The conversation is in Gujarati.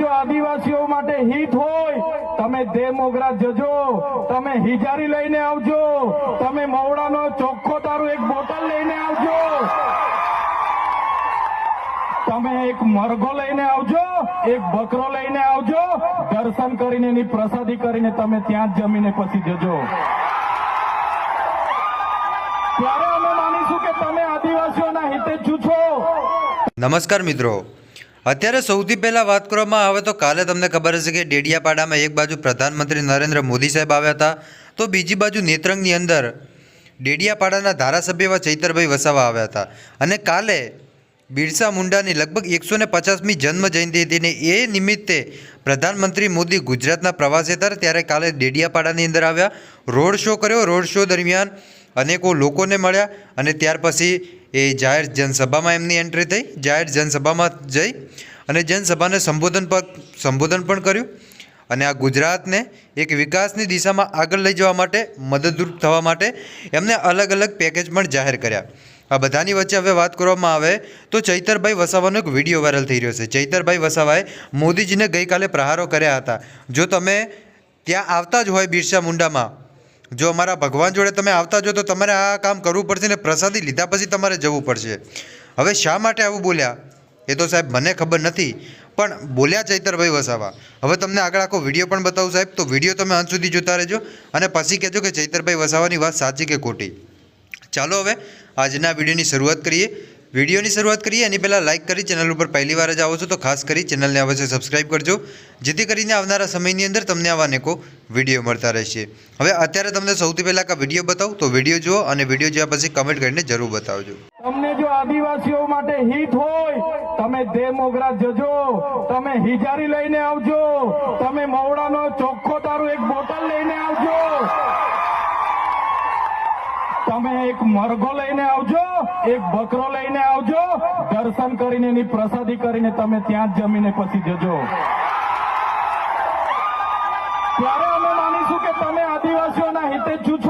જો આદિવાસીઓ માટે હિત હોય, તમે દેવ મોગરા જજો, તમે હિજારી લઈને આવજો, તમે મવડાનો ચોખ્ખો તારું એક બોટલ લઈને આવજો. તમે એક મરઘો લઈને આવજો, એક બકરો લઈને આવજો, દર્શન કરીને એની પ્રસાદી કરીને તમે ત્યાં જ જમીને પછી જજો. ત્યારે અમે માનીશું કે તમે આદિવાસીઓના હિતે જ છો. નમસ્કાર મિત્રો. અત્યારે સૌથી પહેલાં વાત કરવામાં આવે તો કાલે તમને ખબર હશે કે ડેડિયાપાડામાં એક બાજુ પ્રધાનમંત્રી નરેન્દ્ર મોદી સાહેબ આવ્યા હતા, તો બીજી બાજુ નેત્રંગની અંદર ડેડિયાપાડાના ધારાસભ્ય એવા ચૈતરભાઈ વસાવા આવ્યા હતા. અને કાલે બિરસા મુંડાની લગભગ એકસો ને પચાસમી જન્મ જયંતિ હતી ને એ નિમિત્તે પ્રધાનમંત્રી મોદી ગુજરાતના પ્રવાસે હતા, ત્યારે કાલે ડેડિયાપાડાની અંદર આવ્યા. રોડ શો કર્યો, રોડ શો દરમિયાન અનેકો લોકોને મળ્યા અને ત્યાર પછી એ જાહેર જનસભામાં એમની એન્ટ્રી થઈ. જાહેર જનસભામાં જઈ અને જનસભાને સંબોધન પર, સંબોધન પણ કર્યું અને આ ગુજરાતને એક વિકાસની દિશામાં આગળ લઈ જવા માટે, મદદરૂપ થવા માટે એમને અલગ અલગ પેકેજ પણ જાહેર કર્યા. આ બધાની વચ્ચે હવે વાત કરવામાં આવે તો ચૈતરભાઈ વસાવાનો એક વીડિયો વાયરલ થઈ રહ્યો છે. ચૈતરભાઈ વસાવાએ મોદીજીને ગઈકાલે પ્રહારો કર્યા હતા. જો તમે ત્યાં આવતા જ હોય બિરસા મુંડામાં જો અમારા ભગવાન જોડે તમે આવતા જો તો તમારે આ કામ કરવું પડશે ને પ્રસાદી લીધા પછી તમારે જવું પડશે. હવે શા માટે આવું બોલ્યા? એ તો સાહેબ મને ખબર નથી, પણ બોલ્યા ચૈતરભાઈ વસાવા. હવે તમને આગળ આખો વીડિયો પણ બતાવું સાહેબ, તો વીડિયો તમે અંત સુધી જોતા રહેજો અને પછી કહેજો કે ચૈતરભાઈ વસાવાની વાત સાચી કે ખોટી. ચાલો હવે આજના વિડીયોની શરૂઆત કરીએ. વિડીયોની શરૂઆત કરીએ એની પહેલાં લાઇક કરી ચેનલ ઉપર પહેલી વાર જ આવો છો તો ખાસ કરી ચેનલને અવશ્ય સબસ્ક્રાઇબ કરજો, જેથી કરીને આવનારા સમયની અંદર તમને આવા અનેકો વીડિયો મળતા રહેશે. હવે અત્યારે તમને સૌથી પહેલાં કા વીડિયો બતાવું, તો વીડિયો જુઓ અને વીડિયો જોયા પછી કમેન્ટ કરીને જરૂર બતાવજો. તમને જો આદિવાસીઓ માટે હિત હોય, તમે દેવ મોગરા જજો, તમે હિજારી લઈને આવજો, તમે મવડાનો ચોખ્ખો તારું એક બોટલ લઈને આવજો તમે એક મરઘો લઈને આવજો, એક બકરો લઈને આવજો, દર્શન કરીને એની પ્રસાદી કરીને તમે ત્યાં જ જમીને પછી જજો. ત્યારે અમે માનીશું કે તમે આદિવાસીઓના હિતે જ